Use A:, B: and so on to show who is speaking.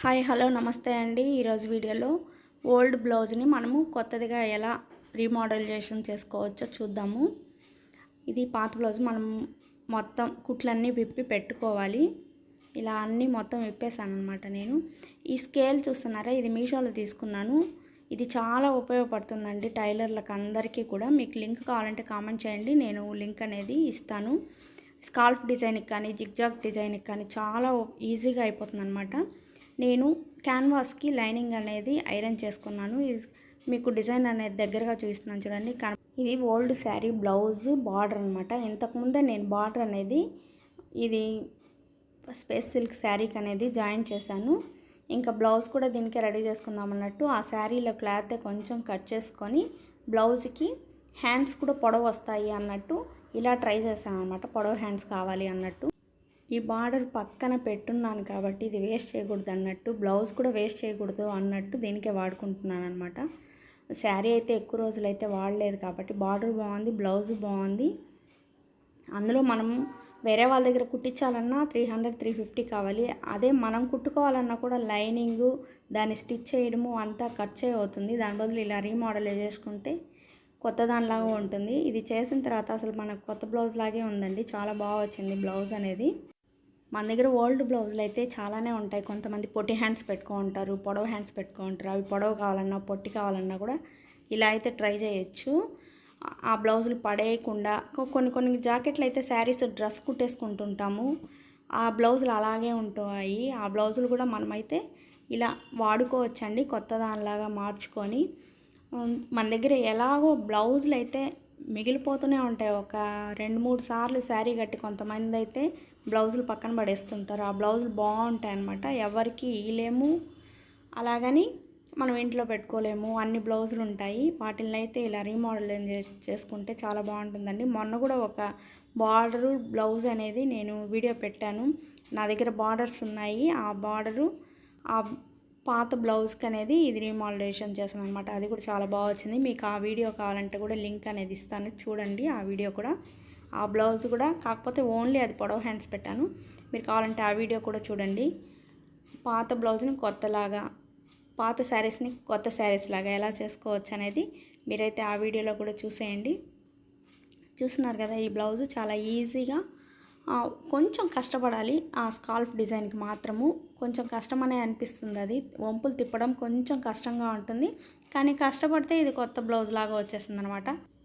A: Hi hello నమస్తే అండి. ఈరోజు వీడియోలో ఓల్డ్ బ్లౌజ్ని మనము కొత్తదిగా ఎలా రీమోడలైజేషన్ చేసుకోవచ్చో చూద్దాము. ఇది పాత బ్లౌజ్ మనం మొత్తం కుట్లన్నీ విప్పి పెట్టుకోవాలి. ఇలా అన్నీ మొత్తం విప్పేసాను అనమాట నేను. ఈ స్కేల్ చూస్తున్నారా? ఇది మీషోలో తీసుకున్నాను. ఇది చాలా ఉపయోగపడుతుందండి టైలర్లకు అందరికీ కూడా. మీకు లింక్ కావాలంటే కామెంట్ చేయండి. నేను లింక్ అనేది ఇస్తాను. స్కాల్ఫ్ డిజైన్కి కానీ జిగ్జాగ్ డిజైన్కి కానీ చాలా ఈజీగా అయిపోతుంది అనమాట నేను క్యాన్వాస్కి లైనింగ్ అనేది ఐరన్ చేసుకున్నాను. ఇది మీకు డిజైన్ అనేది దగ్గరగా చూస్తున్నాను చూడండి. ఇది ఓల్డ్ శారీ బ్లౌజ్ బార్డర్ అనమాట ఇంతకుముందే నేను బార్డర్ అనేది ఇది స్పేస్ సిల్క్ శారీకి అనేది జాయిన్ చేశాను. ఇంకా బ్లౌజ్ కూడా దీనికి రెడీ చేసుకుందాం అన్నట్టు. ఆ శారీలో క్లాత్ కొంచెం కట్ చేసుకొని బ్లౌజ్కి హ్యాండ్స్ కూడా పొడవు వస్తాయి అన్నట్టు ఇలా ట్రై చేశాను అనమాట పొడవు హ్యాండ్స్ కావాలి అన్నట్టు. ఈ బార్డర్ పక్కన పెట్టున్నాను కాబట్టి ఇది వేస్ట్ చేయకూడదు అన్నట్టు బ్లౌజ్ కూడా వేస్ట్ చేయకూడదు అన్నట్టు దీనికే వాడుకుంటున్నాను అనమాట శారీ అయితే ఎక్కువ రోజులు అయితే వాడలేదు కాబట్టి బార్డర్ బాగుంది బ్లౌజ్ బాగుంది. అందులో మనం వేరే వాళ్ళ దగ్గర కుట్టించాలన్నా త్రీ హండ్రెడ్ త్రీ ఫిఫ్టీ కావాలి. అదే మనం కుట్టుకోవాలన్నా కూడా లైనింగు దాన్ని స్టిచ్ చేయడము అంతా ఖర్చే అవుతుంది దాని బదులు ఇలా రీమోడల్ చేసుకుంటే కొత్త దానిలాగా ఉంటుంది. ఇది చేసిన తర్వాత అసలు మనకు కొత్త బ్లౌజ్ లాగే ఉందండి. చాలా బాగా వచ్చింది బ్లౌజ్ అనేది. మన దగ్గర ఓల్డ్ బ్లౌజులు అయితే చాలానే ఉంటాయి. కొంతమంది పొట్టి హ్యాండ్స్ పెట్టుకుంటారు పొడవ హ్యాండ్స్ పెట్టుకుంటారు అవి పొడవు కావాలన్నా పొట్టి కావాలన్నా కూడా ఇలా అయితే ట్రై చేయొచ్చు. ఆ బ్లౌజులు పడేయకుండా కొన్ని కొన్ని జాకెట్లు అయితే శారీస్ డ్రెస్ కుట్టేసుకుంటుంటాము. ఆ బ్లౌజులు అలాగే ఉంటాయి. ఆ బ్లౌజులు కూడా మనమైతే ఇలా వాడుకోవచ్చండి. కొత్త దానిలాగా మార్చుకొని. మన దగ్గర ఎలాగో బ్లౌజులు అయితే మిగిలిపోతూనే ఉంటాయి. ఒక రెండు మూడు సార్లు శారీ కట్టి కొంతమంది అయితే బ్లౌజులు పక్కన పడేస్తుంటారు. ఆ బ్లౌజులు బాగుంటాయి అన్నమాట ఎవరికి ఇయలేము అలాగని మనం ఇంట్లో పెట్టుకోలేము. అన్ని బ్లౌజులు ఉంటాయి. వాటిని అయితే ఇలా రీమోడల్ చేసుకుంటే చాలా బాగుంటుందండి. మొన్న కూడా ఒక బార్డరు బ్లౌజ్ అనేది నేను వీడియో పెట్టాను. నా దగ్గర బార్డర్స్ ఉన్నాయి. ఆ బార్డరు ఆ పాత బ్లౌజ్కి అనేది ఇది రీమోడలేషన్ చేశాను అనమాట అది కూడా చాలా బాగా వచ్చింది. మీకు ఆ వీడియో కావాలంటే కూడా లింక్ అనేది ఇస్తాను. చూడండి. ఆ వీడియో కూడా ఆ బ్లౌజ్ కూడా కాకపోతే ఓన్లీ అది పొడవ హ్యాండ్స్ పెట్టాను. మీరు కావాలంటే ఆ వీడియో కూడా చూడండి. పాత బ్లౌజ్ని కొత్తలాగా పాత శారీస్ని కొత్త శారీస్ లాగా ఎలా చేసుకోవచ్చు అనేది మీరైతే ఆ వీడియోలో కూడా చూసేయండి. చూస్తున్నారు కదా ఈ బ్లౌజ్ చాలా ఈజీగా కొంచెం కష్టపడాలి. ఆ స్కాల్ఫ్ డిజైన్కి మాత్రము కొంచెం కష్టమనే అనిపిస్తుంది అది. వంపులు తిప్పడం కొంచెం కష్టంగా ఉంటుంది. కానీ కష్టపడితే ఇది కొత్త బ్లౌజ్ లాగా వచ్చేస్తుంది అనమాట